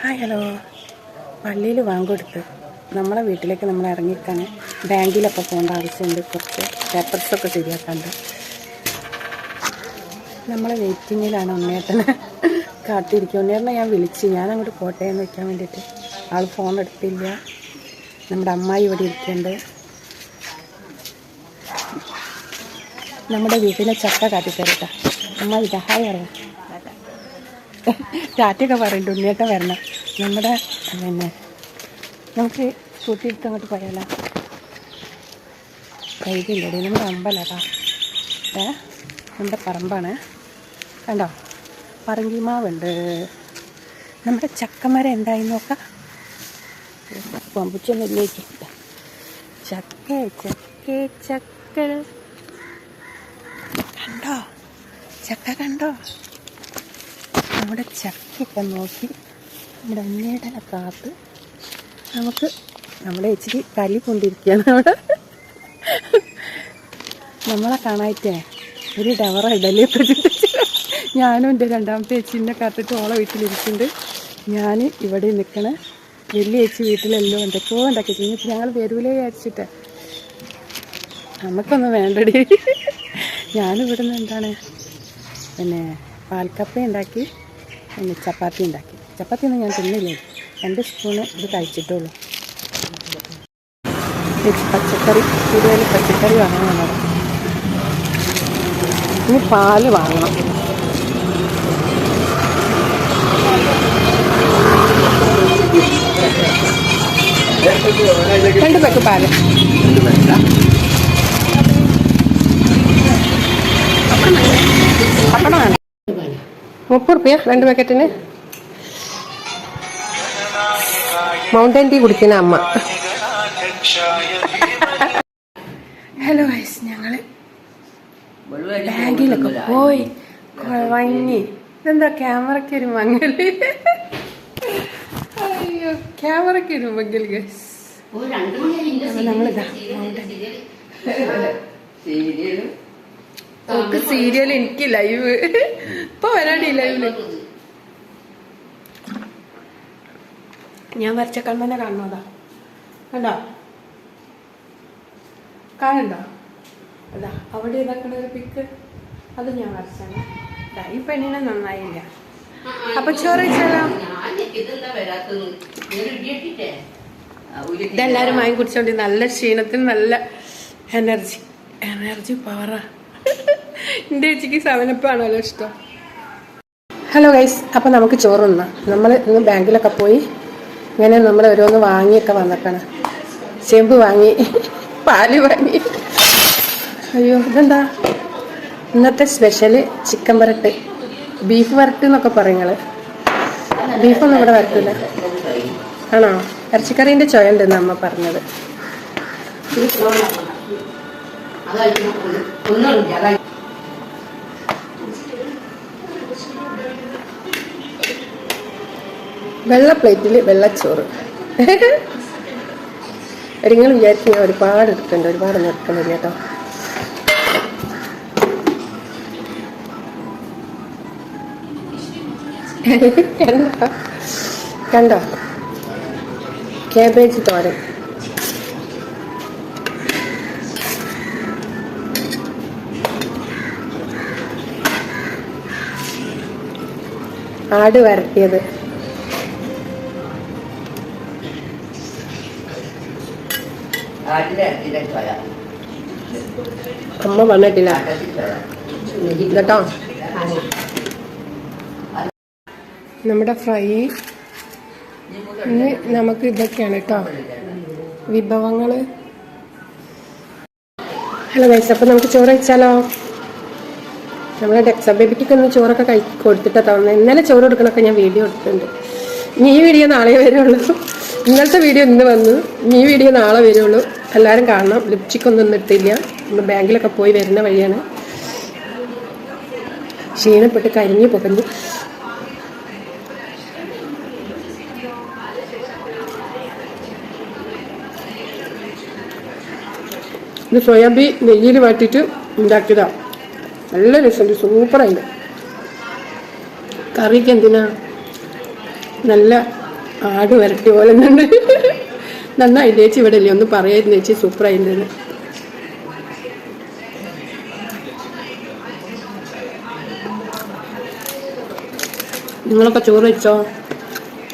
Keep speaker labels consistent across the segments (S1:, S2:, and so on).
S1: Hi hello പള്ളിയിൽ വാങ്ങിക്കൊടുത്ത് നമ്മളെ വീട്ടിലേക്ക് നമ്മൾ ഇറങ്ങിക്കാൻ ബാങ്കിലൊക്കെ പോകേണ്ട ആവശ്യമുണ്ട്. കുറച്ച് പേപ്പർസൊക്കെ ശരിയാക്കാണ്ട്. നമ്മളെ വെയിറ്റിങ്ങിലാണ് ഉണ്ണേട്ടനെ കാത്തിരിക്കും ഉണ്ണേട്ടനെ ഞാൻ വിളിച്ച് ഞാൻ അങ്ങോട്ട് പോട്ടെ എന്ന് വെക്കാൻ വേണ്ടിയിട്ട് ആൾ ഫോൺ എടുത്തില്ല. നമ്മുടെ അമ്മായി ഇവിടെ ഇരിക്കുന്നുണ്ട്. നമ്മുടെ വീട്ടിലെ ചക്ക കാട്ടിത്തരട്ടെ. അമ്മായി ഇതാ ഹായ് ടാറ്റയൊക്കെ പറയുന്നുണ്ട് ഉണ്ണിയൊക്കെ വരണം. നമ്മുടെ പിന്നെ നമുക്ക് കൂട്ടിയിട്ട് അങ്ങോട്ട് പോയാലോ? കൈകില്ലടി നമ്മുടെ അമ്പലാട്ടാ ഏ? നമ്മുടെ പറമ്പാണ്. കണ്ടോ? പറങ്കിമാവുണ്ട്. നമ്മുടെ ചക്കമരം എന്തായി നോക്കാം. പമ്പുച്ചൊന്നില്ലേക്ക് ചക്ക ചക്ക ചക്ക കണ്ടോ? ചക്ക കണ്ടോ? നമ്മുടെ ചക്കയൊക്കെ നോക്കി നമ്മുടെ ഉണ്ണേടനെ കാത്ത് നമുക്ക് നമ്മുടെ ഇച്ചിരി കലി കൊണ്ടിരിക്കുകയാണ് അവിടെ. നമ്മളെ കാണായിട്ടേ ഒരു ഡവറ ഇഡലി ഞാനും എന്റെ രണ്ടാമത്തെ ചേച്ചിനെ കാത്തിട്ട് ഓളെ വീട്ടിലിരിക്കുന്നുണ്ട്. ഞാൻ ഇവിടെ നിൽക്കണ. വലിയ ചേച്ചി വീട്ടിലെല്ലാം എന്തൊക്കെയോ ഉണ്ടാക്കി. കഴിഞ്ഞപ്പോൾ ഞങ്ങൾ വരൂലേ വിചാരിച്ചിട്ട്. നമുക്കൊന്നും വേണ്ടടി. ഞാനിവിടെ നിന്ന് എന്താണ്? പിന്നെ പാൽക്കപ്പ ഉണ്ടാക്കി. പിന്നെ ചപ്പാത്തി ഉണ്ടാക്കി. ചപ്പാത്തി ഒന്നും ഞാൻ തിന്നില്ലേ. രണ്ട് സ്പൂണ് ഇത് കഴിച്ചിട്ടുള്ളൂ. പച്ചക്കറി കൂടുതൽ പച്ചക്കറി വാങ്ങണം നമ്മൾ ഇനി പാൽ വാങ്ങണം. രണ്ട് പേക്ക് പാൽ. പപ്പടം മുപ്പത് റുപ്യ രണ്ട് പാക്കറ്റിന്. മൗണ്ടൻ ടീ കുടിക്കുന്ന അമ്മ. ഹലോ വൈസ് ഞങ്ങൾ ബാങ്കിലൊക്കെ പോയി. വാങ്ങി. ഇതെന്താ ക്യാമറയ്ക്ക് ഒരു മങ്ങൽ അയ്യോ ക്യാമറയ്ക്ക് ഒരു മങ്ങൽ ഗസ് നമ്മളിതാ മൗണ്ടൻ സീരിയൽ എനിക്ക് ലൈവ് ഇപ്പൊ വരാടി ലൈവിൽ ഞാൻ വരച്ച കണ്ണനെ കാണുന്നതാ. കണ്ടോ? കാണണ്ടോ അതാ അവിടെ ഇതാക്കണ ഒരു പിക്ക് അത് ഞാൻ വരച്ചാണ് ഈ പെണ്ണിനെ നന്നായില്ല. അപ്പൊ ചോറിച്ചാലോ ഇതെല്ലാരും വാങ്ങി കുടിച്ചോണ്ട് നല്ല ക്ഷീണത്തിന് നല്ല എനർജി എനർജി പവറാ എന്റെ ചേച്ചിക്ക് സെവനപ്പാണല്ലോ ഇഷ്ടം. ഹലോ ഗൈസ് അപ്പം നമുക്ക് ചോറ് തിന്നാം. നമ്മൾ ഇന്ന് ബാങ്കിലൊക്കെ പോയി ഇങ്ങനെ നമ്മൾ ഓരോന്ന് വാങ്ങിയൊക്കെ വന്നേക്കാണ്. ചെമ്പ് വാങ്ങി പാൽ വാങ്ങി. അയ്യോ ഇതെന്താ? ഇന്നത്തെ സ്പെഷ്യൽ ചിക്കൻ വരട്ട്. ബീഫ് വരട്ട് എന്നൊക്കെ പറയുന്നത് ബീഫൊന്നും ഇവിടെ വരട്ടില്ല ആണോ? ഇറച്ചിക്കറീന്റെ ചുയ ഉണ്ടെന്ന് അമ്മ പറഞ്ഞത്. വെള്ള പ്ലേറ്റിൽ വെള്ളച്ചോറ് നിങ്ങൾ വിചാരിക്കും ഞാൻ ഒരുപാട് എടുക്കണ്ട ഒരുപാട് എടുക്കണില്ല കേട്ടോ. കണ്ടോ? കേബേജ് കാബേജ് തോരൻ. ആട് വരട്ടിയത്. അമ്മ വന്നിട്ടില്ല. കേട്ടോ? നമ്മുടെ ഫ്രൈ നമുക്ക് ഇതൊക്കെയാണ് കേട്ടോ. വിഭവങ്ങൾ ഹലോ ഗൈസ് അപ്പം നമുക്ക് ചോറ് കഴിച്ചാലോ നമ്മൾ ഡെക്സ ബേബിക്കൊക്കെ ഒന്ന് ചോറൊക്കെ കഴി കൊടുത്തിട്ടാ തന്നെ ഇന്നലെ ചോറ് കൊടുക്കണൊക്കെ ഞാൻ വീഡിയോ എടുത്തിട്ടുണ്ട് ഇനി ഈ വീഡിയോ നാളെ വരുള്ളൂ ഇന്നലത്തെ വീഡിയോ ഇന്ന് വന്നു. ഈ വീഡിയോ നാളെ വരുള്ളൂ. എല്ലാവരും കാണണം. ലിപ്സ്റ്റിക് ഒന്നും ഇട്ടില്ല. നമ്മൾ ബാങ്കിലൊക്കെ പോയി വരുന്ന വഴിയാണ്. ക്ഷീണപ്പെട്ട് കരിഞ്ഞു പുകഞ്ഞു. ഇത് സോയാബീൻ നെയ്യിൽ വാട്ടിയിട്ട് ഉണ്ടാക്കിയതാണ് നല്ല രസമുണ്ട്. സൂപ്പറായിട്ട് കറിക്ക് എന്തിനാ? നല്ല ആട് വരട്ടി പോലെ തന്നെ നന്നായി ചേച്ചി ഇവിടെ ഇല്ലേ? ഒന്ന് പറയായിരുന്നു ചേച്ചി സൂപ്പറായിരുന്നു നിങ്ങളൊക്കെ ചോറ് വെച്ചോ?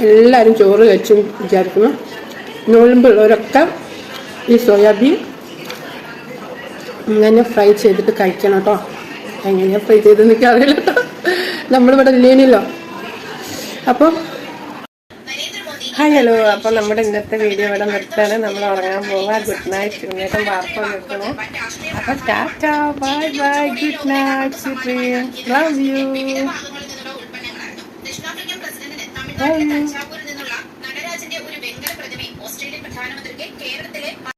S1: എല്ലാവരും ചോറ് വെച്ചു വിചാരിക്കുന്നു. നോളുമ്പുള്ളവരൊക്കെ ഈ സോയാബീൻ ഇങ്ങനെ ഫ്രൈ ചെയ്തിട്ട് കഴിക്കണം കേട്ടോ. എങ്ങനെയാണ് ഫ്രൈ ചെയ്തെന്ന് എനിക്ക് അറിയില്ല കേട്ടോ. നമ്മളിവിടെ ഇല്ലേനല്ലോ. അപ്പം ഹായ് ഹലോ അപ്പോൾ നമ്മുടെ ഇന്നത്തെ വീഡിയോ ഇവിടെ നിർത്താന് നമ്മൾ ഉറങ്ങാൻ പോവാ. ഗുഡ് നൈറ്റ് ചുരുങ്ങേറ്റം വാർത്ത നിർത്തണേ അപ്പോൾ Tata bye bye good night love you love you